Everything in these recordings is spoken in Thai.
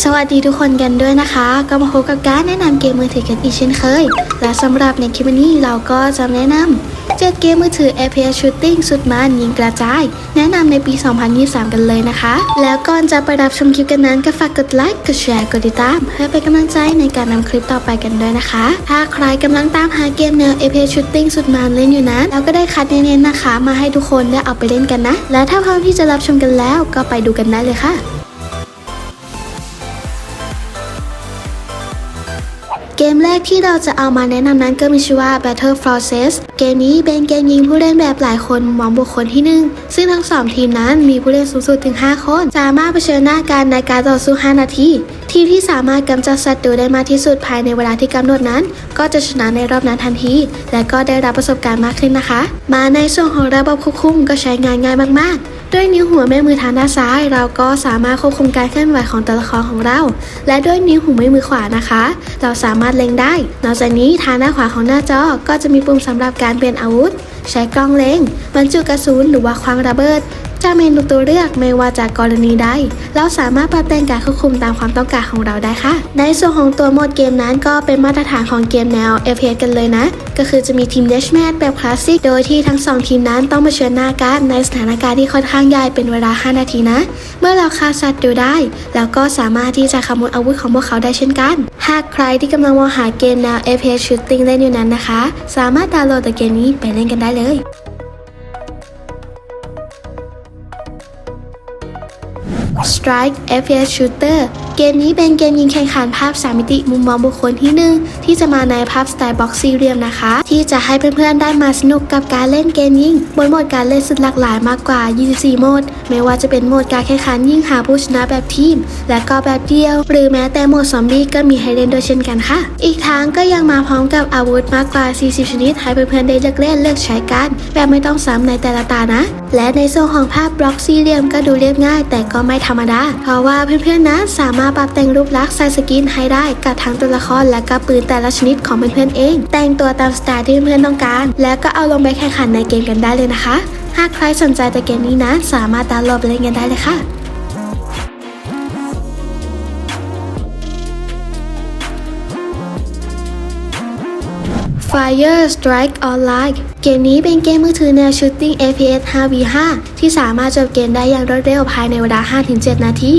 สวัสดีทุกคนกันด้วยนะคะ ก็มาพบกับการแนะนำเกมมือถือกันอีกเช่นเคย และสำหรับในคลิปวันนี้เราก็จะแนะนำ7เกมมือถือ FPS Shooting สุดมันยิงกระจาย แนะนำในปี 2023 กันเลยนะคะ แล้วก่อนจะไปรับชมคลิปกันนั้นก็ฝากกดไลค์ กดแชร์ กดติดตามเพื่อเป็นกำลังใจในการนำคลิปต่อไปกันด้วยนะคะ ถ้าใครกำลังตามหาเกมแนว FPS Shooting สุดมันเล่นอยู่นั้นเราก็ได้คัดเน้นๆนะคะ มาให้ทุกคนได้เอาไปเล่นกันนะ และถ้าพร้อมที่จะรับชมกันแล้วก็ไปดูกันได้เลยค่ะ เกมแรกที่เราจะเอามาแนะนำนั้นก็มีชื่อว่า Battle Forces เกมนี้เป็นเกมยิงผู้เล่นแบบหลายคนมองบุคคลที่หนึ่งซึ่งทั้งสองทีมนั้นมีผู้เล่นสูงสุดถึง 5 คน สามารถเผชิญหน้ากันในการต่อสู้ 5 นาที ทีมที่สามารถกำจัดศัตรูได้มากที่สุดภายในเวลาที่กำหนดนั้น ก็จะชนะในรอบนั้นทันที และก็ได้รับประสบการณ์มากขึ้นนะคะ มาในส่วนของระบบควบคุมก็ใช้งานง่ายมากๆ ด้วยนิ้วหัวแม่มือทางด้านซ้าย เราก็สามารถควบคุมการเคลื่อนไหวของตัวละครของเรา และด้วยนิ้วหัวแม่มือขวานะคะ เราสามารถเล็งได้ นอกจากนี้ทางด้านขวาของหน้าจอก็จะมีปุ่มสำหรับการเปลี่ยนอาวุธ ใช้กล้องเล็งบรรจุกระสุนหรือว่าควางระเบิด จาเมนูตัวเลือกไม่ว่าจากกรณีใด เราสามารถปรับแต่งการควบคุมตามความต้องการของเราได้ค่ะ ในส่วนของตัวโหมดเกมนั้นก็เป็นมาตรฐานของเกมแนว FPS กันเลยนะ ก็คือจะมีทีม Deathmatch แบบคลาสสิก โดยที่ทั้งสองทีมนั้นต้องมาเชิญหน้ากันในสถานการณ์ที่ค่อนข้างใหญ่เป็นเวลา 5 นาทีนะ เมื่อเราฆ่าสัตว์ดูได้แล้วก็สามารถที่จะขโมยอาวุธของพวกเขาได้เช่นกัน หากใครที่กำลังมองหาเกมแนว FPS Shooting เล่นอยู่นั้นนะคะ สามารถดาวน์โหลดตัวเกมนี้ไปเล่นกันได้เลย Strike FPS Shooter เกมนี้เป็นเกมยิงแข่งขันภาพ3มิติมุมมองบุคคลที่หนึ่งที่จะมาในภาพสไตล์บ็อกซี่เรียมนะคะ ที่จะให้เพื่อนๆได้มาสนุกกับการเล่นเกมยิงบนโหมดการเล่นสุดหลากหลายมากกว่า 24 โหมด ไม่ว่าจะเป็นโหมดการแข่งขันยิงหาผู้ชนะแบบทีม และก็แบบเดียว หรือแม้แต่โหมดซอมบี้ก็มีให้เล่นด้วยเช่นกันค่ะ อีกทั้งก็ยังมาพร้อมกับอาวุธมากกว่า 40 ชนิดให้เพื่อนๆได้เลือกเล่นเลือกใช้กันแบบไม่ต้องซ้ำในแต่ละตานะ และในส่วนของภาพบล็อกสี่เหลี่ยมก็ดูเรียบง่าย แต่ก็ไม่ธรรมดา เพราะว่าเพื่อนๆนะสามารถาปรับแต่งรูปลักษณ์ใส่สกินให้ได้กับทั้งตัวละครและก็ปืนแต่ละชนิดของเพื่อนๆเอง แต่งตัวตามสไตล์ที่เพื่อนๆต้องการ แล้วก็เอาลงไปแข่งขันในเกมกันได้เลยนะคะ หากใครสนใจแตัวเกมนี้นะ สามารถดาวน์โหลดเล่นกันได้เลยค่ะ Fire Strike Online เกมนี้เป็นเกมมือถือแนว Shooting FPS 5v5 ที่สามารถจบเกมได้อย่างรวดเร็วภายในเวลา 5-7 นาที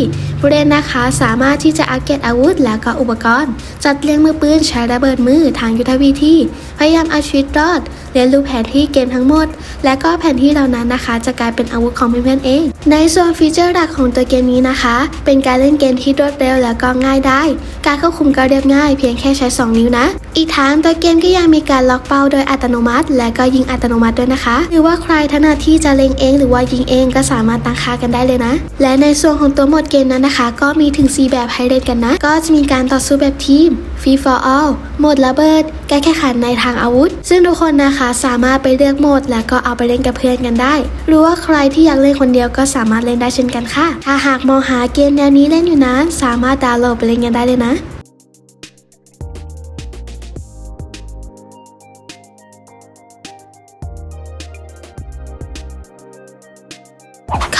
ผู้เล่นนะคะสามารถที่จะอัปเกรดอาวุธ และก็อุปกรณ์ จัดเรียงมือปืนใช้ระเบิดมือทางยุทธวิธี พยายามเอาชีวิตรอด เรียนรู้แผนที่เกมทั้งหมด และก็แผนที่เหล่านั้นนะคะ จะกลายเป็นอาวุธของเพื่อนๆเอง ในส่วนฟีเจอร์หลักของตัวเกมนี้นะคะ เป็นการเล่นเกมที่รวดเร็วและก็ง่ายได้ การควบคุมก็เรียบง่ายเพียงแค่ใช้ 2 นิ้วนะ อีกทั้งตัวเกมก็ยังมีการล็อกเป้าโดยอัตโนมัติ และก็ยิงอัตโนมัติด้วยนะคะหรือว่าใครถนัดที่จะเล็งเอง หรือว่ายิงเองก็สามารถตั้งค่ากันได้เลยนะ และในส่วนของตัวโหมดเกมนั้นนะคะ ก็มีถึง 4 แบบให้เล่นกันนะ ก็จะมีการต่อสู้แบบทีม Free for all โหมดระเบิดการแข่งขันในทางอาวุธ ซึ่งทุกคนนะคะสามารถไปเลือกโหมด แล้วก็เอาไปเล่นกับเพื่อนกันได้ หรือว่าใครที่อยากเล่นคนเดียวก็สามารถเล่นได้เช่นกันค่ะ ถ้าหากมองหาเกมแนวนี้เล่นอยู่นั้น สามารถดาวน์โหลดไปเล่นกันได้เลยนะ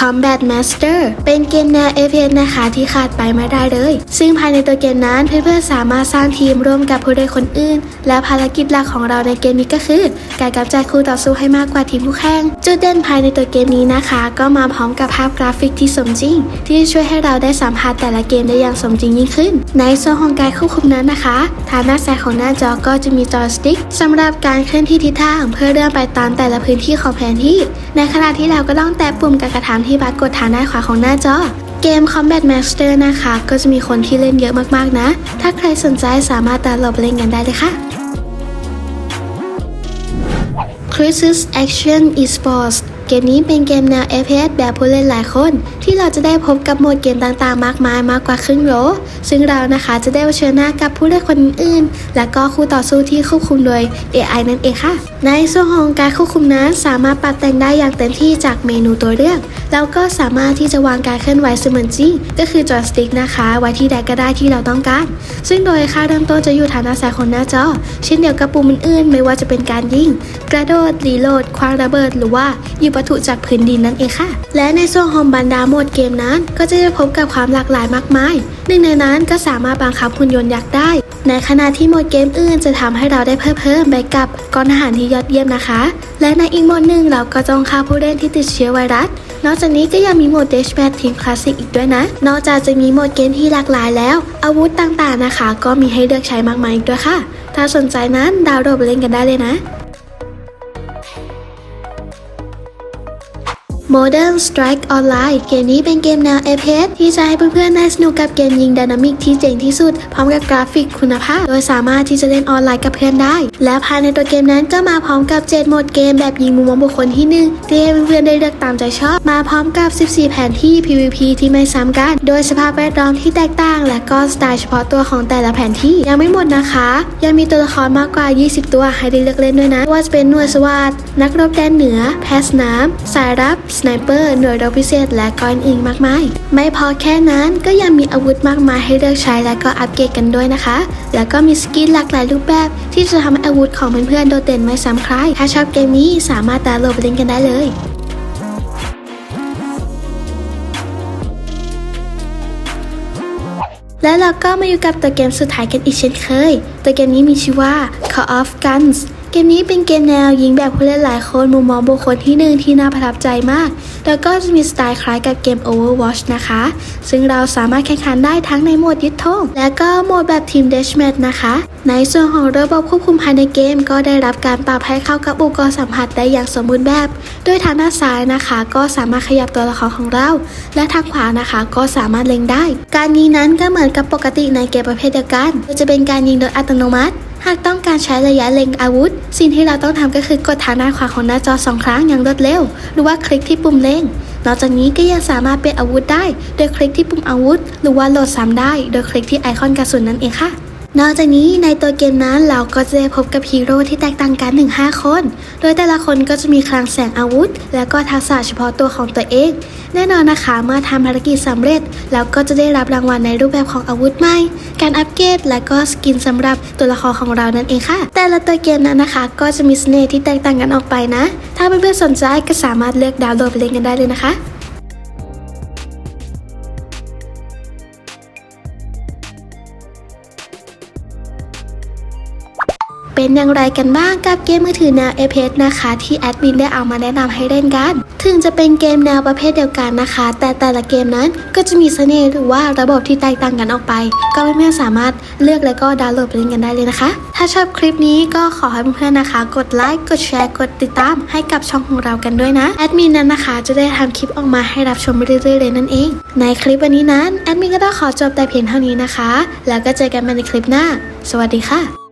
Combat Master เป็นเกมแนว FPS นะคะที่ขาดไปไม่ได้เลย ซึ่งภายในตัวเกมนั้นเพื่อนๆสามารถสร้างทีมร่วมกับผู้เล่นคนอื่น และภารกิจหลักของเราในเกมนี้ก็คือ การกำจัดคู่ต่อสู้ให้มากกว่าทีมคู่แข่งจุดเด่นภายในตัวเกมนี้นะคะ ก็มาพร้อมกับภาพกราฟิกที่สมจริง ที่ช่วยให้เราได้สัมผัสแต่ละเกมได้อย่างสมจริงยิ่งขึ้น ในส่วนของการควบคุมนั้นนะคะทางด้านซ้ายของหน้าจอก็จะมีจอยสติ๊กสำหรับการเคลื่อนที่ทิศทาง เพื่อเลื่อนไปตามแต่ละพื้นที่ของแผนที่ ในขณะที่เราก็ต้องแตะปุ่มการกระทำที่ปรากดทางด้านขวาของหน้าจอ เกม Combat Master นะคะ ก็จะมีคนที่เล่นเยอะมากๆนะ ถ้าใครสนใจสามารถดาวน์โหลดไปเล่นกันได้เลยค่ะ Crisis Action Esports เกมนี้เป็นเกมแนว FPS แบบผู้เล่นหลายคน ที่เราจะได้พบกับโหมดเกมต่างๆ มากมายมากกว่าครึ่งโลซึ่งเรานะคะจะได้เผชิญหน้ากับผู้เล่นคนอื่น และก็คู่ต่อสู้ที่ควบคุมโดย AI นั่นเองค่ะ ในส่วนของการควบคุมนั้นสามารถปรับแต่งได้อย่างเต็มที่จากเมนูตัวเลือก แล้วก็สามารถที่จะวางการเคลื่อนไหวเสมือนจริงก็คือจอยสติ๊กนะคะไว้ที่ใดก็ได้ที่เราต้องการ ซึ่งโดยค่าเริ่มต้นจะอยู่ทางด้านซ้ายของหน้าจอ เช่นเดียวกับปุ่มอื่นๆ ไม่ว่าจะเป็นการยิง กระโดดรีโหลดคว้างระเบิดหรือว่าหยิบวัตถุจากพื้นดินนั่นเองค่ะ และในส่วนของบรรดาโหมดเกมนั้น ก็จะได้พบกับความหลากหลายมากมาย หนึ่งในนั้นก็สามารถบังคับหุ่นยนต์ยักษ์ได้ ในขณะที่โหมดเกมอื่นจะทำให้เราได้เพิ่มเพิ่มไปกับกองทหารที่ยอดเยี่ยมนะคะ และในอีกโหมดหนึ่งเราก็ต้องฆ่าผู้เล่นที่ติดเชื้อไวรัสนอกจากนี้ก็ยังมีโหมด d a s h p a d Team Classic อีกด้วยนะ นอกจากจะมีโหมดเกมที่หลากหลายแล้ว อาวุธต่างๆนะคะ ก็มีให้เลือกใช้มากมายอีกด้วยค่ะ ถ้าสนใจนั้นดาวน์โหลดไปเล่นกันได้เลยนะ Modern Strike Online เกมนี้เป็นเกมแนว FPS ที่จะให้เพื่อนๆได้สนุกกับเกมยิงไดนามิกที่เจ๋งที่สุด พร้อมกับกราฟิกคุณภาพ โดยสามารถที่จะเล่นออนไลน์กับเพื่อนได้ และภายในตัวเกมนั้นก็มาพร้อมกับ 7 โหมดเกมแบบยิงมุมมองบุคคลที่หนึ่งที่ให้เพื่อนๆได้เลือกตามใจชอบ มาพร้อมกับ 14 แผนที่ PVP ที่ไม่ซ้ำกัน โดยสภาพแวดล้อมที่แตกต่าง และก็สไตล์เฉพาะตัวของแต่ละแผนที่ยังไม่หมดนะคะ ยังมีตัวละครมากกว่า 20 ตัวให้ได้เลือกเล่นด้วยนะว่าจะเป็นหน่วยสวัสดนักรบแดนเหนือ แพสน้ำสายรับสไนเปอร์หน่วยรบพิเศษและก็อื่นๆมากมาย ไม่พอแค่นั้นก็ยังมีอาวุธมากมายให้เลือกใช้และก็อัปเกรดกันด้วยนะคะ แล้วก็มีสกินหลากหลายรูปแบบ ที่จะทำให้อาวุธของเพื่อนๆโดดเด่นไม่ซ้ำใคร ถ้าชอบเกมนี้สามารถดาวน์โหลดไปเล่นกันได้เลยและเราก็มาอยู่กับตัวเกมสุดท้ายกันอีกเช่นเคย ตัวเกมนี้มีชื่อว่า Call of Guns เกมนี้เป็นเกมแนวยิงแบบผู้เล่นหลายคนมุมมองบุคคลที่หนึ่งที่น่าประทับใจมาก แล้วก็จะมีสไตล์คล้ายกับเกม Overwatch นะคะ ซึ่งเราสามารถแข่งขันได้ทั้งในโหมดยึดธงและก็โหมดแบบทีม Deathmatch นะคะ ในส่วนของระบบควบคุมภายในเกม ก็ได้รับการปรับให้เข้ากับอุปกรณ์สัมผัสได้อย่างสมบูรณ์แบบ โดยทางด้านซ้ายนะคะ ก็สามารถขยับตัวละครของเรา และทางขวานะคะ ก็สามารถเล็งได้ การยิงนั้นก็เหมือนกับปกติในเกมประเภทเดียวกันโดยจะเป็นการยิงโดยอัตโนมัติ หากต้องการใช้ระยะเล็งอาวุธ สิ่งที่เราต้องทำก็คือกดทางด้านขวาของหน้าจอสองครั้งอย่างรวดเร็ว หรือว่าคลิกที่ปุ่มเล็ง นอกจากนี้ก็ยังสามารถเปลี่ยนอาวุธได้ โดยคลิกที่ปุ่มอาวุธ หรือว่าโหลดซ้ำได้ โดยคลิกที่ไอคอนกระสุนนั่นเองค่ะ นอกจากนี้ในตัวเกมนั้นเราก็จะได้พบกับฮีโร่ที่แตกต่างกันถึง5คน โดยแต่ละคนก็จะมีคลังแสงอาวุธ และก็ทักษะเฉพาะตัวของตัวเอง แน่นอนนะคะเมื่อทำภารกิจสำเร็จแล้วก็จะได้รับรางวัลในรูปแบบของอาวุธใหม่ การอัปเกรดและก็สกินสำหรับตัวละครของเรานั่นเองค่ะ แต่ละตัวเกมนั้นนะคะ ก็จะมีเสน่ห์ที่แตกต่างกันออกไปนะ ถ้าเพื่อนๆสนใจก็สามารถเลือกดาวน์โหลดไปเล่นกันได้เลยนะคะ เป็นอย่างไรกันบ้างกับเกมมือถือแนว FPS นะคะ ที่แอดมินได้เอามาแนะนำให้เล่นกัน ถึงจะเป็นเกมแนวประเภทเดียวกันนะคะ แต่แต่ละเกมนั้นก็จะมีเสน่ห์หรือว่าระบบที่แตกต่างกันออกไป ก็เพื่อนๆสามารถเลือกและก็ดาวน์โหลดไปเล่นกันได้เลยนะคะ ถ้าชอบคลิปนี้ก็ขอให้เพื่อนๆนะคะ กดไลค์กดแชร์กดติดตามให้กับช่องของเรากันด้วยนะแอดมินนั้นนะคะ จะได้ทำคลิปออกมาให้รับชมเรื่อยๆเลยนั่นเอง ในคลิปวันนี้นั้นแอดมินก็ต้องขอจบแต่เพียงเท่านี้นะคะ แล้วก็เจอกันใหม่ในคลิปหน้า สวัสดีค่ะ